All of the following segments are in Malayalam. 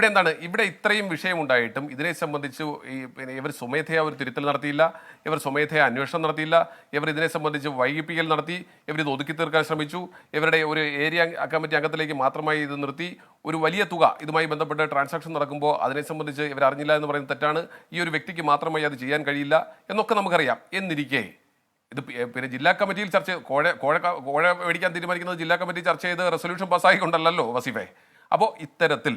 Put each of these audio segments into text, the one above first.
ഇവിടെ എന്താണ്? ഇവിടെ ഇത്രയും വിഷയം ഉണ്ടായിട്ടും ഇതിനെ സംബന്ധിച്ച് ഈ പിന്നെ ഇവർ സ്വമേധയാ ഒരു തിരുത്തൽ നടത്തിയില്ല ഇവർ സ്വമേധയാ അന്വേഷണം നടത്തിയില്ല ഇവർ ഇതിനെ സംബന്ധിച്ച് വൈകിപ്പിക്കൽ നടത്തി ഇവർ ഇത് ഒതുക്കി തീർക്കാൻ ശ്രമിച്ചു ഇവരുടെ ഒരു ഏരിയ കമ്മിറ്റി അംഗത്തിലേക്ക് മാത്രമായി ഇത് നിർത്തി. ഒരു വലിയ തുക ഇതുമായി ബന്ധപ്പെട്ട് ട്രാൻസാക്ഷൻ നടക്കുമ്പോൾ അതിനെ സംബന്ധിച്ച് ഇവർ അറിഞ്ഞില്ല എന്ന് പറയുന്നത് തെറ്റാണ്. ഈ ഒരു വ്യക്തിക്ക് മാത്രമായി അത് ചെയ്യാൻ കഴിയില്ല എന്നൊക്കെ നമുക്കറിയാം. എന്നിരിക്കെ ഇത് പിന്നെ ജില്ലാ കമ്മിറ്റിയിൽ ചർച്ച കോഴ കോഴ കോഴ മേടിക്കാൻ തീരുമാനിക്കുന്നത് ജില്ലാ കമ്മിറ്റി ചർച്ച ചെയ്ത് റെസൊല്യൂഷൻ പാസ്സായിക്കൊണ്ടല്ലോ വസീഫെ. അപ്പോൾ ഇത്തരത്തിൽ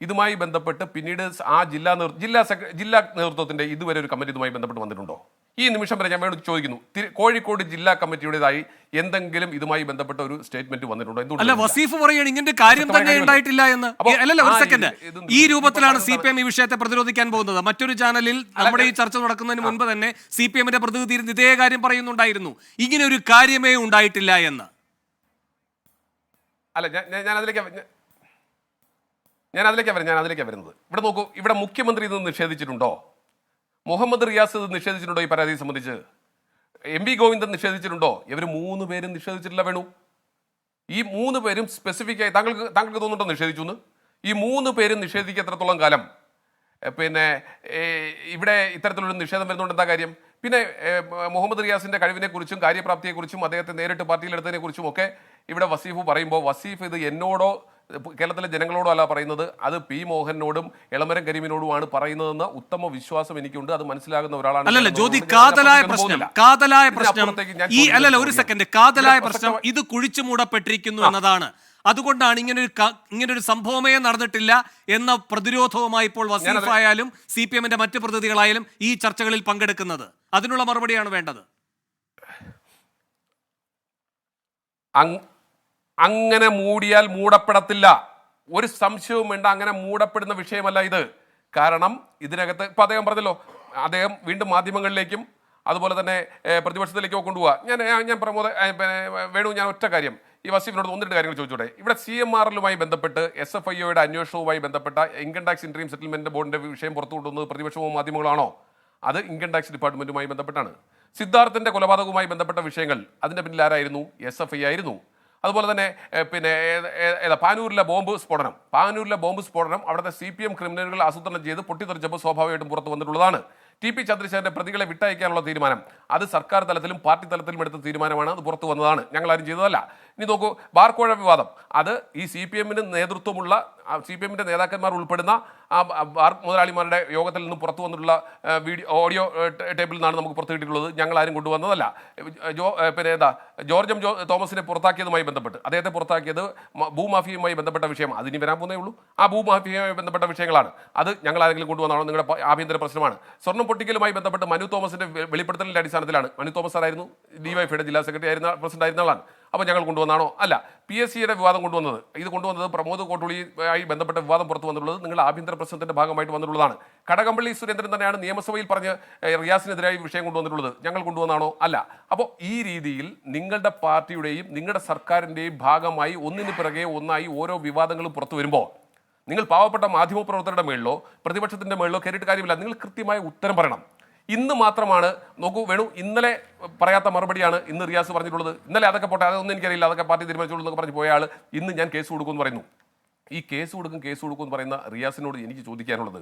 ഇതുമായി ബന്ധപ്പെട്ട് പിന്നീട് ആ ജില്ലാ നേതൃ ജില്ലാ സെക്ര ജില്ലാ നേതൃത്വത്തിന്റെ ഇതുവരെ ഒരു കമ്മിറ്റി ഇതുമായി ബന്ധപ്പെട്ട് വന്നിട്ടുണ്ടോ? ഈ നിമിഷം വരെ ഞാൻ വേണ്ടി ചോദിക്കുന്നു. കോഴിക്കോട് ജില്ലാ കമ്മിറ്റിയുടേതായി എന്തെങ്കിലും ഇതുമായി ബന്ധപ്പെട്ട ഒരു സ്റ്റേറ്റ്മെന്റ് വന്നിട്ടുണ്ടോ? അല്ല? വസീഫ് പറയുകയാണ് ഇങ്ങനെ കാര്യം തന്നെ ഉണ്ടായിട്ടില്ല എന്ന്. അല്ലല്ല ഒരു സെക്കൻഡ് ഈ രൂപത്തിലാണ് സി പി എം ഈ വിഷയത്തെ പ്രതിരോധിക്കാൻ പോകുന്നത്. മറ്റൊരു ചാനലിൽ നമ്മുടെ ഈ ചർച്ച നടക്കുന്നതിന് മുൻപ് തന്നെ സി പി എമ്മിന്റെ പ്രതിനിധി ഇതേ കാര്യം പറയുന്നുണ്ടായിരുന്നു. ഇങ്ങനെ ഒരു കാര്യമേ ഉണ്ടായിട്ടില്ല എന്ന്. അല്ല ഞാൻ ഞാൻ- അതിലേക്ക് ഞാൻ- അതിലേക്ക് അതിലേക്കാണ് വരുന്നത് ഞാൻ അതിലേക്കാണ് വരുന്നത്. ഇവിടെ നോക്കൂ ഇവിടെ മുഖ്യമന്ത്രി ഇത് നിഷേധിച്ചിട്ടുണ്ടോ? മുഹമ്മദ് റിയാസ് ഇത് നിഷേധിച്ചിട്ടുണ്ടോ ഈ പരാതിയെ സംബന്ധിച്ച്? എം വി ഗോവിന്ദൻ നിഷേധിച്ചിട്ടുണ്ടോ? ഇവർ മൂന്ന് പേരും നിഷേധിച്ചിട്ടില്ല വേണു. ഈ മൂന്ന് പേരും സ്പെസിഫിക്കായി താങ്കൾക്ക് താങ്കൾക്ക് തോന്നുന്നുണ്ടോ നിഷേധിച്ചു എന്ന് ഈ മൂന്ന് പേരും നിഷേധിക്കത്രത്തോളം കാലം? പിന്നെ ഇവിടെ ഇത്തരത്തിലൊരു നിഷേധം വരുന്നുണ്ട് എന്താ കാര്യം? പിന്നെ മുഹമ്മദ് റിയാസിന്റെ കഴിവിനെക്കുറിച്ചും കാര്യപ്രാപ്തിയെക്കുറിച്ചും അദ്ദേഹത്തെ നേരിട്ട് പാർട്ടിയിലെടുത്തതിനെ കുറിച്ചും ഒക്കെ ഇവിടെ വസീഫ് പറയുമ്പോൾ വസീഫ് ഇത് എന്നോടോ കേരളത്തിലെ ജനങ്ങളോടും അല്ല പറയുന്നത്. അത് പി മോഹനോടും എളമരം കരീമിനോടുമാണ് പറയുന്നതെന്ന ഉത്തമ വിശ്വാസം എനിക്കുണ്ട്. അത് മനസ്സിലാകുന്ന ഒരാളാണ് അല്ലല്ല ജ്യോതി കാതലായ പ്രശ്നം. കാതലായ പ്രശ്നം ഈ അല്ലല്ല ഒരു സെക്കൻഡ്. കാതലായ പ്രശ്നം ഇത് കുഴിച്ചു മൂടപ്പെട്ടിരിക്കുന്നു എന്നതാണ്. അതുകൊണ്ടാണ് ഇങ്ങനെ ഒരു ഇങ്ങനെ ഒരു സംഭവമേ നടന്നിട്ടില്ല എന്ന പ്രതിരോധവുമായി ഇപ്പോൾ വസീഫ് ആയാലും സി പി എമ്മിന്റെ മറ്റ് പ്രതിനിധികളായാലും ഈ ചർച്ചകളിൽ പങ്കെടുക്കുന്നത്. അതിനുള്ള മറുപടിയാണ് വേണ്ടത്. അങ്ങനെ മൂടിയാൽ മൂടപ്പെടത്തില്ല. ഒരു സംശയവും വേണ്ട അങ്ങനെ മൂടപ്പെടുന്ന വിഷയമല്ല ഇത്. കാരണം ഇതിനകത്ത് ഇപ്പൊ അദ്ദേഹം പറഞ്ഞല്ലോ അദ്ദേഹം വീണ്ടും മാധ്യമങ്ങളിലേക്കും അതുപോലെ തന്നെ പ്രതിപക്ഷത്തിലേക്കോ കൊണ്ടുപോകുക ഞാൻ ഞാൻ- പ്രമോദ വേണു ഞാൻ ഒറ്റ കാര്യം. ഈ വസീഫിനോട് ഒന്ന് രണ്ട് കാര്യങ്ങൾ ചോദിച്ചോട്ടെ ഇവിടെ സി എം ആർ എല്ലുമായി ബന്ധപ്പെട്ട് എസ് എഫ് ഐ ഒയുടെ അന്വേഷണവുമായി ബന്ധപ്പെട്ട ഇൻകം ടാക്സ് ഇൻട്രീം സെറ്റിൽമെന്റ് ബോർഡിന്റെ വിഷയം പുറത്തു കൊണ്ടുവന്നത് പ്രതിപക്ഷമോ മാധ്യമങ്ങളാണോ? അത് ഇൻകം ടാക്സ് ഡിപ്പാർട്ട്മെന്റുമായി ബന്ധപ്പെട്ടാണ്. സിദ്ധാർത്ഥന്റെ കൊലപാതകവുമായി ബന്ധപ്പെട്ട വിഷയങ്ങൾ അതിന്റെ പിന്നിൽ ആരായിരുന്നു? എസ് എഫ് ഐ ആയിരുന്നു. അതുപോലെ തന്നെ പിന്നെ പാനൂരിലെ ബോംബ് സ്ഫോടനം. പാനൂരിലെ ബോംബ് സ്ഫോടനം അവിടുത്തെ സി പി എം ക്രിമിനലുകൾ ആസൂത്രണം ചെയ്ത് പൊട്ടിത്തെറിച്ചപ്പോൾ സ്വാഭാവികമായിട്ടും പുറത്തു വന്നിട്ടുള്ളതാണ്. ടി പി ചന്ദ്രശേഖരന്റെ പ്രതികളെ വിട്ടയക്കാനുള്ള തീരുമാനം. അത് സർക്കാർ തലത്തിലും പാർട്ടി തലത്തിലും എടുത്ത തീരുമാനമാണ്. അത് പുറത്തു വന്നതാണ്. ഞങ്ങൾ ആരും ചെയ്തതല്ല. ഇനി നോക്കൂ ബാർക്കോഴ വിവാദം. അത് ഈ സി പി എമ്മിന് നേതൃത്വമുള്ള സി പി എമ്മിന്റെ നേതാക്കന്മാർ ഉൾപ്പെടുന്ന ആ ബാർ മുതലാളിമാരുടെ യോഗത്തിൽ നിന്ന് പുറത്തു വന്നിട്ടുള്ള വീഡിയോ ഓഡിയോ ടേബിൾ നിന്നാണ് നമുക്ക് പുറത്തു കിട്ടിയിട്ടുള്ളത്. ഞങ്ങൾ ആരും കൊണ്ടുവന്നതല്ല. ജോ പിന്നെ ഏതാ എം ജോ തോമസിനെ പുറത്താക്കിയതുമായി ബന്ധപ്പെട്ട് അദ്ദേഹത്തെ പുറത്താക്കിയത് ഭൂമാഫിയുമായി ബന്ധപ്പെട്ട വിഷയം. അതിനി വരാൻ പോകുന്നേ ഉള്ളൂ. ആ ഭൂമാഫിയയുമായി ബന്ധപ്പെട്ട വിഷയങ്ങളാണ്. അത് ഞങ്ങൾ ആരെങ്കിലും കൊണ്ടുവന്നാണോ? നിങ്ങളുടെ ആഭ്യന്തര പ്രശ്നമാണ്. സ്വർണം പൊട്ടിക്കലുമായി ബന്ധപ്പെട്ട് മനു തോമസിന്റെ വെളിപ്പെടുത്തലിന്റെ അടിസ്ഥാനത്തിലാണ്. മനു തോമസ് ആരായിരുന്നു ഡിവൈഫൈയുടെ ജില്ലാ സെക്രട്ടറി ആയിരുന്ന പ്രസിഡന്റ് ആയിരുന്ന ആളാണ്. അപ്പോൾ ഞങ്ങൾ കൊണ്ടുവന്നാണോ? അല്ല പി എസ് സിയുടെ വിവാദം കൊണ്ടുവന്നത്. ഇത് കൊണ്ടുവന്നത് പ്രമോദ് കോട്ടുളിയുമായി ബന്ധപ്പെട്ട വിവാദം പുറത്തു വന്നിട്ടുള്ളത് നിങ്ങൾ ആഭ്യന്തര പ്രശ്നത്തിന്റെ ഭാഗമായിട്ട് വന്നിട്ടുള്ളതാണ്. കടകംപള്ളി സുരേന്ദ്രൻ തന്നെയാണ് നിയമസഭയിൽ പറഞ്ഞ് റിയാസിനെതിരായി വിഷയം കൊണ്ടുവന്നിട്ടുള്ളത്. ഞങ്ങൾ കൊണ്ടുവന്നാണോ? അല്ല. അപ്പോൾ ഈ രീതിയിൽ നിങ്ങളുടെ പാർട്ടിയുടെയും നിങ്ങളുടെ സർക്കാരിന്റെയും ഭാഗമായി ഒന്നിന് പിറകെ ഒന്നായി ഓരോ വിവാദങ്ങളും പുറത്തു വരുമ്പോൾ നിങ്ങൾ പാവപ്പെട്ട മാധ്യമപ്രവർത്തകരുടെ മേളിലോ പ്രതിപക്ഷത്തിന്റെ മേളിലോ കയറിയിട്ട് കാര്യമില്ല. നിങ്ങൾ കൃത്യമായ ഉത്തരം പറയണം. ഇന്ന് മാത്രമാണ് നോക്കൂ വേണു ഇന്നലെ പറയാത്ത മറുപടിയാണ് ഇന്ന് റിയാസ് പറഞ്ഞിട്ടുള്ളത്. ഇന്നലെ അതൊക്കെ പോട്ടെ അതൊന്നും എനിക്കറിയില്ല അതൊക്കെ പാർട്ടി തീരുമാനിച്ചോളൂ എന്നൊക്കെ പറഞ്ഞ് പോയ ആൾ ഇന്ന് ഞാൻ കേസ് കൊടുക്കുമെന്ന് പറയുന്നു. ഈ കേസ് കൊടുക്കും കേസ് കൊടുക്കും എന്ന് പറയുന്ന റിയാസിനോട് എനിക്ക് ചോദിക്കാനുള്ളത്.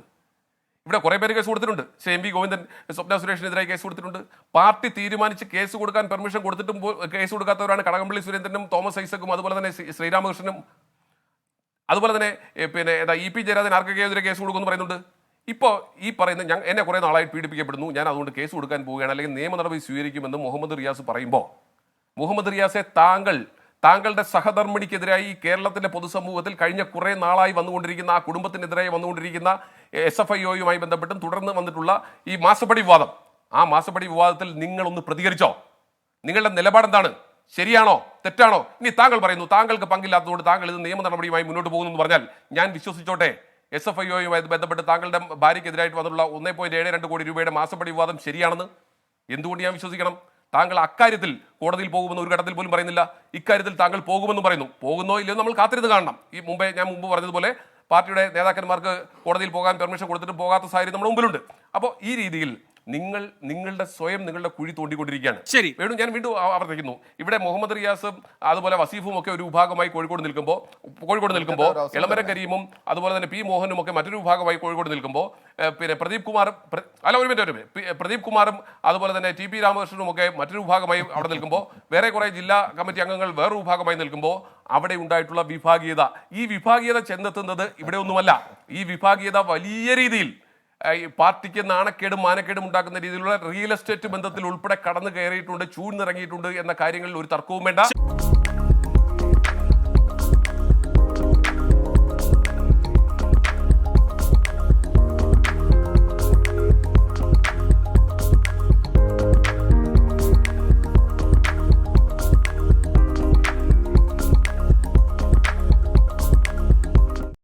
ഇവിടെ കുറേ പേര് കേസ് കൊടുത്തിട്ടുണ്ട്. ശ്രീ എം വി ഗോവിന്ദൻ സ്വപ്ന സുരേഷിനെതിരായി കേസ് കൊടുത്തിട്ടുണ്ട്. പാർട്ടി തീരുമാനിച്ച് കേസ് കൊടുക്കാൻ പെർമിഷൻ കൊടുത്തിട്ടും കേസ് കൊടുക്കാത്തവരാണ് കടകംപള്ളി സുരേന്ദ്രനും തോമസ് ഐസക്കും അതുപോലെ തന്നെ ശ്രീരാമകൃഷ്ണനും അതുപോലെ തന്നെ പിന്നെ എന്താ ഇ പി ജയരാജൻ ആർക്കൊക്കെതിരെ കേസ് കൊടുക്കുമെന്ന് പറയുന്നുണ്ട്? ഇപ്പോൾ ഈ പറയുന്ന ഞാൻ എന്നെ കുറേ നാളായി പീഡിപ്പിക്കപ്പെടുന്നു. ഞാൻ അതുകൊണ്ട് കേസ് കൊടുക്കാൻ പോവുകയാണ്. അല്ലെങ്കിൽ നിയമ നടപടി സ്വീകരിക്കുമെന്ന് മുഹമ്മദ് റിയാസ് പറയുമ്പോൾ മുഹമ്മദ് റിയാസെ താങ്കൾ താങ്കളുടെ സഹധർമ്മിണിക്കെതിരായി ഈ കേരളത്തിന്റെ പൊതുസമൂഹത്തിൽ കഴിഞ്ഞ കുറേ നാളായി വന്നുകൊണ്ടിരിക്കുന്ന ആ കുടുംബത്തിനെതിരായി വന്നുകൊണ്ടിരിക്കുന്ന എസ് എഫ് ഐ ഒയുമായി ബന്ധപ്പെട്ടും തുടർന്ന് വന്നിട്ടുള്ള ഈ മാസപ്പടി വിവാദം. ആ മാസപ്പടി വിവാദത്തിൽ നിങ്ങളൊന്ന് പ്രതികരിച്ചോ? നിങ്ങളുടെ നിലപാടെന്താണ്? ശരിയാണോ? തെറ്റാണോ? ഇനി താങ്കൾ പറയുന്നു താങ്കൾക്ക് പങ്കില്ലാത്തതുകൊണ്ട് താങ്കൾ ഇത് നിയമ നടപടിയുമായി മുന്നോട്ട് പോകുന്നു എന്ന് പറഞ്ഞാൽ ഞാൻ വിശ്വസിച്ചോട്ടെ. എസ് എഫ് ഐ ഒയുമായി ബന്ധപ്പെട്ട് താങ്കളുടെ ഭാര്യയ്ക്കെതിരായിട്ട് വന്നുള്ള ഒന്നേ പോയിന്റ് ഏഴ് രണ്ട് കോടി രൂപയുടെ മാസപ്പടി വിവാദം ശരിയാണെന്ന് എന്തുകൊണ്ട് ഞാൻ വിശ്വസിക്കണം? താങ്കൾ അക്കാര്യത്തിൽ കോടതിയിൽ പോകുമെന്ന് ഒരു ഘട്ടത്തിൽ പോലും പറയുന്നില്ല. ഇക്കാര്യത്തിൽ താങ്കൾ പോകുമെന്ന് പറയുന്നു. പോകുന്നോ ഇല്ലയോ നമ്മൾ കാത്തിരുന്ന് കാണണം. ഈ മുമ്പേ ഞാൻ മുമ്പ് പറഞ്ഞതുപോലെ പാർട്ടിയുടെ നേതാക്കന്മാർക്ക് കോടതിയിൽ പോകാൻ പെർമിഷൻ കൊടുത്തിട്ട് പോകാത്ത സാഹചര്യം നമ്മുടെ മുമ്പിലുണ്ട്. അപ്പോൾ ഈ രീതിയിൽ നിങ്ങൾ നിങ്ങളുടെ സ്വയം നിങ്ങളുടെ കുഴി തോണ്ടിക്കൊണ്ടിരിക്കുകയാണ്. ശരി. വേണു ഞാൻ വീണ്ടും ആവർത്തിക്കുന്നു. ഇവിടെ മുഹമ്മദ് റിയാസും അതുപോലെ വസീഫും ഒക്കെ ഒരു വിഭാഗമായി കോഴിക്കോട് നിൽക്കുമ്പോൾ കോഴിക്കോട് നിൽക്കുമ്പോൾ ഇളമരം കരീമും അതുപോലെ തന്നെ പി മോഹനും ഒക്കെ മറ്റൊരു വിഭാഗമായി കോഴിക്കോട് നിൽക്കുമ്പോൾ പിന്നെ പ്രദീപ് കുമാറും അല്ല ഒരു മിനിറ്റ് ഒരു മിനിറ്റ്. പ്രദീപ് കുമാറും അതുപോലെ തന്നെ ടി പി രാമകൃഷ്ണനും ഒക്കെ മറ്റൊരു വിഭാഗമായി അവിടെ നിൽക്കുമ്പോൾ വേറെ കുറേ ജില്ലാ കമ്മിറ്റി അംഗങ്ങൾ വേറൊരു വിഭാഗമായി നിൽക്കുമ്പോൾ അവിടെ ഉണ്ടായിട്ടുള്ള വിഭാഗീയത. ഈ വിഭാഗീയത ചെന്നെത്തുന്നത് ഇവിടെ ഒന്നുമല്ല ഈ വിഭാഗീയത വലിയ രീതിയിൽ ഈ പാർട്ടിക്ക് നാണക്കേടും മാനക്കേടും ഉണ്ടാക്കുന്ന രീതിയിലുള്ള റിയൽ എസ്റ്റേറ്റ് ബന്ധത്തിൽ ഉൾപ്പെടെ കടന്നു കയറിയിട്ടുണ്ട് ചൂഴ്ന്നിറങ്ങിയിട്ടുണ്ട് എന്ന കാര്യങ്ങളിൽ ഒരു തർക്കവും വേണ്ട.